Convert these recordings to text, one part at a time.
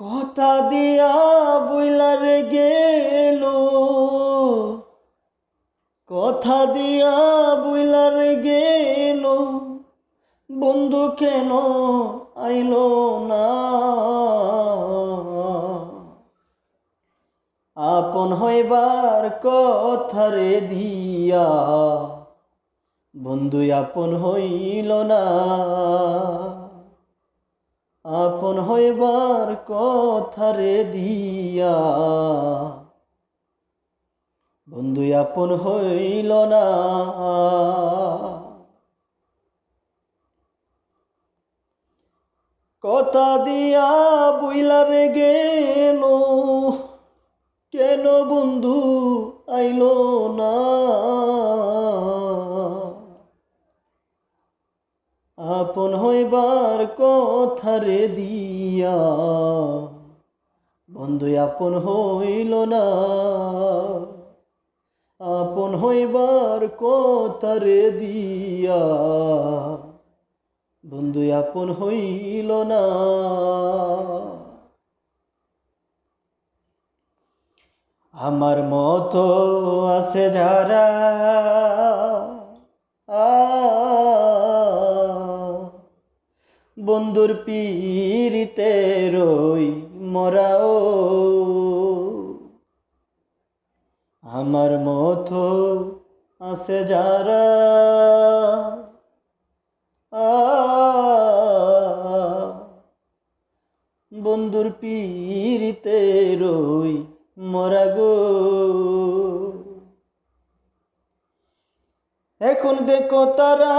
কথা দিয়া বইলারে গেল। কথা দিয়া বইলারে গেল। বন্ধু কেন আইল না? আপন হইবার কথারে দিয়া। বন্ধু আপন হইল না। আপন হইবার কথারে দিয়া। বন্ধু, আপন হইল না। কথা দিয়া বইলারে গেল, কেন বন্ধু আইল না? আপন হইবার কথারে দিয়া। বন্ধু, আপন হইল না। আপন হইবার কথারে দিয়া। বন্ধু, আপন হইল না। আমার মতো আছে যারা বন্ধুর পীড়িতে রই মরাও। আমার মতো আছে যারা বন্ধুর পীড়িতে রই মরা গো। এখন দেখো তারা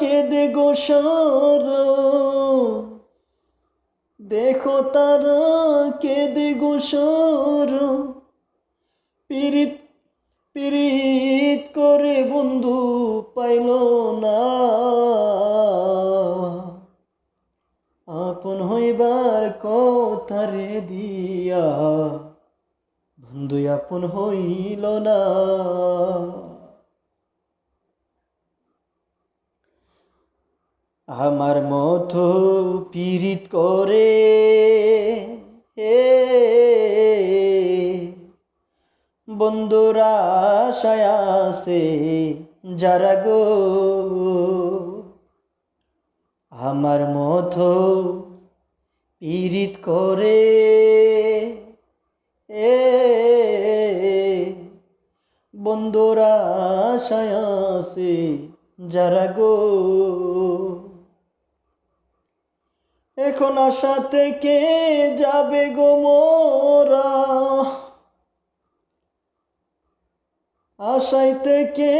কেঁদে গো সর। দেখো তারা কেঁদে গো সর। পীড়িত পীড়িত করে বন্ধু পাইল না। আপন হইবার কথারে দিয়া, বন্ধু আপন হইল না। আমার মতো পীড়িত করে। বন্ধুরা আশায় যারা গো। আমার মতো পীড়িত করে। এ বন্ধুরা আশায় যারা গো। এখন আশা থেকে যাবে গো মোরা। আশাই থেকে